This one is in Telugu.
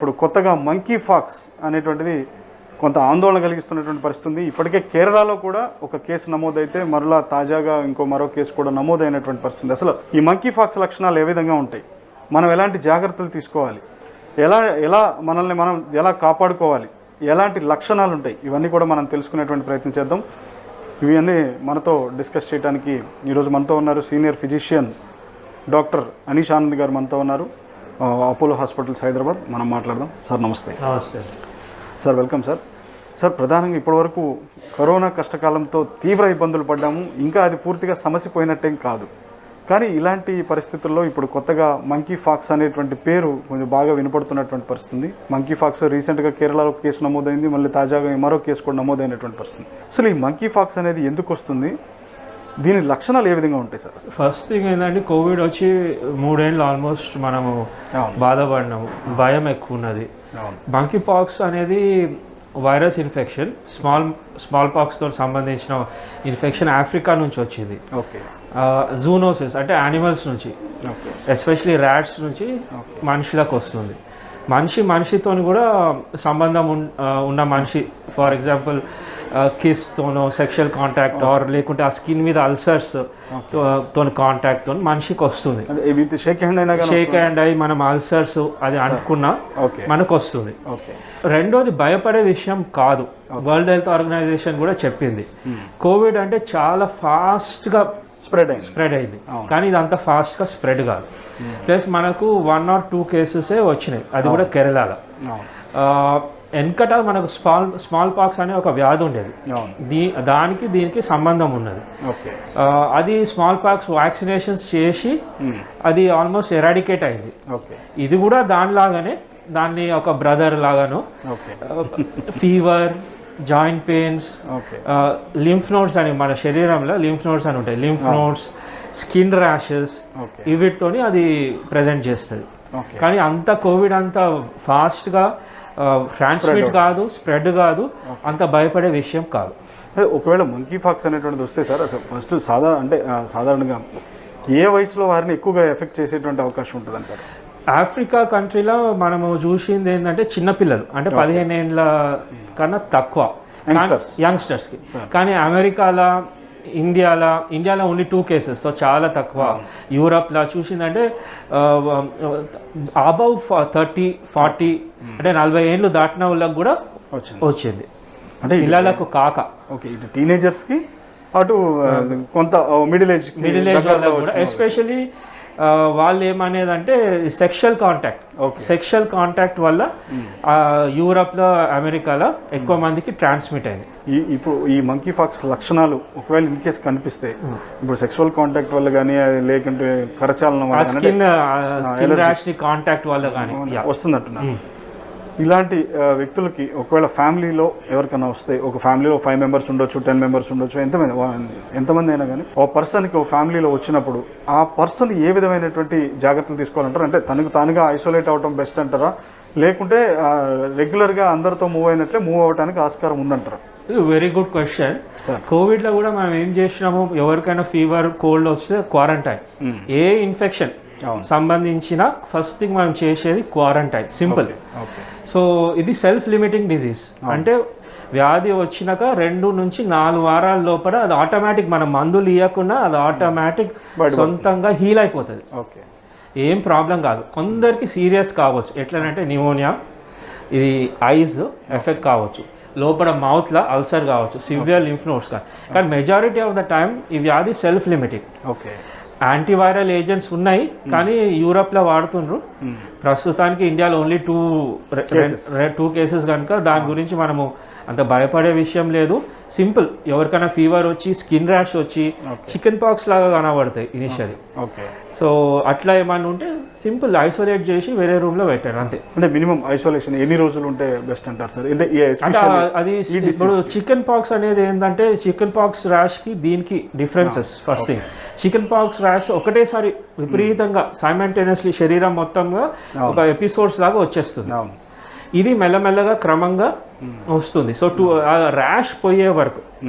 ఇప్పుడు కొత్తగా మంకీ ఫాక్స్ అనేటువంటిది కొంత ఆందోళన కలిగిస్తున్నటువంటి పరిస్థితి ఉంది. ఇప్పటికే కేరళలో కూడా ఒక కేసు నమోదైతే మరలా తాజాగా ఇంకో మరో కేసు కూడా నమోదైనటువంటి పరిస్థితి అసలు ఈ మంకీ ఫాక్స్ లక్షణాలు ఏ విధంగా ఉంటాయి? మనం ఎలాంటి జాగ్రత్తలు తీసుకోవాలి? ఎలా ఎలా మనల్ని మనం ఎలా కాపాడుకోవాలి? ఎలాంటి లక్షణాలు ఉంటాయి? ఇవన్నీ కూడా మనం తెలుసుకునేటువంటి ప్రయత్నం చేద్దాం. ఇవన్నీ మనతో డిస్కస్ చేయడానికి ఈరోజు మనతో ఉన్నారు senior physician doctor Anish Anand garu మనతో ఉన్నారు. Apollo hospitals Hyderabad. మనం మాట్లాడదాం. సార్ నమస్తే. నమస్తే. Sir welcome sir. సార్ ప్రధానంగా ఇప్పటివరకు కరోనా కష్టకాలంతో తీవ్ర ఇబ్బందులు పడ్డాము. ఇంకా అది పూర్తిగా సమస్య పోయినట్టేం కాదు. కానీ ఇలాంటి పరిస్థితుల్లో ఇప్పుడు కొత్తగా మంకీ ఫాక్స్ అనేటువంటి పేరు కొంచెం బాగా వినపడుతున్నటువంటి పరిస్థితి మంకీ ఫాక్స్ రీసెంట్గా కేరళలో కేసు నమోదైంది. మళ్ళీ తాజాగా మరో కేసు కూడా నమోదైనటువంటి పరిస్థితి. అసలు ఈ మంకీ ఫాక్స్ అనేది ఎందుకు వస్తుంది? దీని లక్షణాలు ఏ విధంగా ఉంటాయి సార్? ఫస్ట్ థింగ్ ఏంటంటే కోవిడ్ వచ్చి మూడేళ్ళు ఆల్మోస్ట్ మనము బాధపడినాము. భయం ఎక్కువ ఉన్నది. మంకీ పాక్స్ అనేది వైరస్ ఇన్ఫెక్షన్ స్మాల్ స్మాల్ పాక్స్తో సంబంధించిన ఇన్ఫెక్షన్ ఆఫ్రికా నుంచి వచ్చింది. ఓకే. జూనోసిస్ అంటే యానిమల్స్ నుంచి. ఎస్పెషలీ ర్యాట్స్ నుంచి మనుషులకు వస్తుంది. మనిషి మనిషితో కూడా సంబంధం ఉన్న మనిషి ఫర్ ఎగ్జాంపుల్ కిస్తోనో సెక్షువల్ కాంటాక్ట్ ఆర్ లేకుంటే ఆ స్కిన్ మీద అల్సర్స్తో కాంటాక్ట్తో మనిషికి వస్తుంది. షేక్ హ్యాండ్ షేక్ హ్యాండ్ అయ్యి మనం అల్సర్స్ అది అంటుకున్నా మనకు వస్తుంది. రెండోది భయపడే విషయం కాదు. వరల్డ్ హెల్త్ ఆర్గనైజేషన్ కూడా చెప్పింది. కోవిడ్ అంటే చాలా ఫాస్ట్గా స్ప్రెడ్ అయింది. స్ప్రెడ్ అయింది. కానీ ఇది అంత ఫాస్ట్గా స్ప్రెడ్ కాదు ప్లస్ మనకు వన్ ఆర్ టూ కేసెసే వచ్చినాయి. అది కూడా కేరళలో. వెనకట మనకు స్మాల్ స్మాల్ పాక్స్ అనే ఒక వ్యాధి ఉండేది. దీ దానికి దీనికి సంబంధం ఉన్నది. అది స్మాల్ పాక్స్ వ్యాక్సినేషన్స్ చేసి. అది ఆల్మోస్ట్ ఎరాడికేట్ అయింది. ఇది కూడా దానిలాగానే దాన్ని ఒక brother లాగాను. Fever joint pains lymph nodes అని మన శరీరంలో లింఫ్ నోడ్స్ అని ఉంటాయి. లింఫ్ నోడ్స్ స్కిన్ ర్యాషెస్ వీటితోని అది ప్రజెంట్ చేస్తుంది. కానీ అంత కోవిడ్ అంత ఫాస్ట్గా ట్రాన్స్మిట్ కాదు స్ప్రెడ్ కాదు అంత భయపడే విషయం కాదు. ఒకవేళ మంకీ ఫాక్స్ అనేటువంటిది వస్తే సార్ అసలు ఫస్ట్ సాధారణ అంటే సాధారణంగా ఏ వయసులో వారిని ఎక్కువగా ఎఫెక్ట్ చేసేటువంటి అవకాశం ఉంటుంది అంటారు ఆఫ్రికా కంట్రీలో మనము చూసింది ఏంటంటే చిన్నపిల్లలు అంటే పదిహేను ఏళ్ళ కన్నా తక్కువ. యంగ్స్టర్స్కి కానీ అమెరికాలో ఇండియాలో ఇండియాలో ఓన్లీ టూ కేసెస్ సో చాలా తక్కువ. యూరప్లో చూసిందంటే అబౌవ్ థర్టీ ఫార్టీ అంటే నలభై ఏళ్ళు దాటిన వాళ్ళకి కూడా వచ్చింది. అంటే పిల్లలకు కాక. ఓకే ఇటు టీనేజర్స్కి అటు ఆ, కొంత మిడిల్ ఏజ్ మిడిల్ ఏజ్ వాళ్ళకు కూడా ఎస్పెషలీ వాళ్ళు ఏమనేదంటే sexual contact okay sexual contact వల్ల ఆ, యూరప్లో అమెరికాలో ఎక్కువ మందికి ట్రాన్స్మిట్ అయింది. ఈ ఇప్పుడు ఈ మంకీ ఫాక్స్ లక్షణాలు ఒకవేళ ఇన్ కేస్ కనిపిస్తే ఇప్పుడు సెక్షువల్ కాంటాక్ట్ వల్ల కానీ లేకుంటే కరచాలనం స్కిన్ కాంటాక్ట్ వల్ల కానీ వస్తుంది అంటున్నారు ఇలాంటి వ్యక్తులకి ఒకవేళ ఫ్యామిలీలో ఎవరికైనా వస్తే ఒక ఫ్యామిలీలో ఫైవ్ మెంబర్స్ ఉండొచ్చు టెన్ మెంబర్స్ ఉండొచ్చు ఎంతమంది ఎంతమంది అయినా కానీ ఒక పర్సన్కి ఒక ఫ్యామిలీలో వచ్చినప్పుడు ఆ పర్సన్ ఏ విధమైనటువంటి జాగ్రత్తలు తీసుకోవాలంటారు? అంటే తనకు తానుగా ఐసోలేట్ అవడం బెస్ట్ అంటారా? లేకుంటే రెగ్యులర్గా అందరితో మూవ్ అయినట్లే మూవ్ అవ్వడానికి ఆస్కారం ఉందంటారా? Very good question. Sir. కోవిడ్లో కూడా మనం ఏం చేసినాము ఎవరికైనా ఫీవర్ కోల్డ్ వస్తే క్వారంటైన్. ఏ ఇన్ఫెక్షన్ సంబంధించిన ఫస్ట్ థింగ్ మనం చేసేది క్వారంటైన్. సింపుల్. ఓకే. సో ఇది సెల్ఫ్ లిమిటింగ్ డిజీజ్ అంటే వ్యాధి వచ్చినాక రెండు నుంచి నాలుగు వారాల లోపల అది ఆటోమేటిక్ మనం మందులు ఇవ్వకుండా అది ఆటోమేటిక్. సొంతంగా హీల్ అయిపోతుంది. ఓకే. ఏం ప్రాబ్లం కాదు. కొందరికి సీరియస్ కావచ్చు. ఎట్లనంటే న్యూమోనియా ఇది ఐస్ ఎఫెక్ట్ కావచ్చు. లోపల మౌత్లో అల్సర్ కావచ్చు. సివియర్ లింఫ్ నోట్స్ కానీ కానీ మెజారిటీ ఆఫ్ ద టైం ఈ వ్యాధి self limiting okay. Antiviral agents ఉన్నాయి కానీ యూరప్లో వాడుతుండ్రు. ప్రస్తుతానికి ఇండియాలో ఓన్లీ టూ. టూ కేసెస్ కనుక దాని గురించి మనము అంత భయపడే విషయం లేదు. సింపుల్. ఎవరికైనా ఫీవర్ వచ్చి స్కిన్ ర్యాష్ వచ్చి చికెన్ పాక్స్ లాగా కనబడతాయి ఇనిషియలీ ఓకే. సో అట్లా ఏమన్నా ఉంటే సింపుల్ ఐసోలేట్ చేసి వేరే రూమ్లో పెట్టారు అంతే. అంటే మినిమం ఐసోలేషన్ ఎన్ని రోజులు ఉంటే బెస్ట్ అంటారు సార్? అంటే అది ఇప్పుడు చికెన్ పాక్స్ అనేది ఏంటంటే చికెన్ పాక్స్ ర్యాష్కి దీనికి differences first thing chicken pox rash ఒకటేసారి విపరీతంగా సైమంటేనియస్లీ శరీరం మొత్తంగా ఒక ఎపిసోడ్స్ లాగా వచ్చేస్తుంది. ఇది మెల్లమెల్లగా క్రమంగా వస్తుంది. సో టూ ర్యాష్ పోయే వరకు.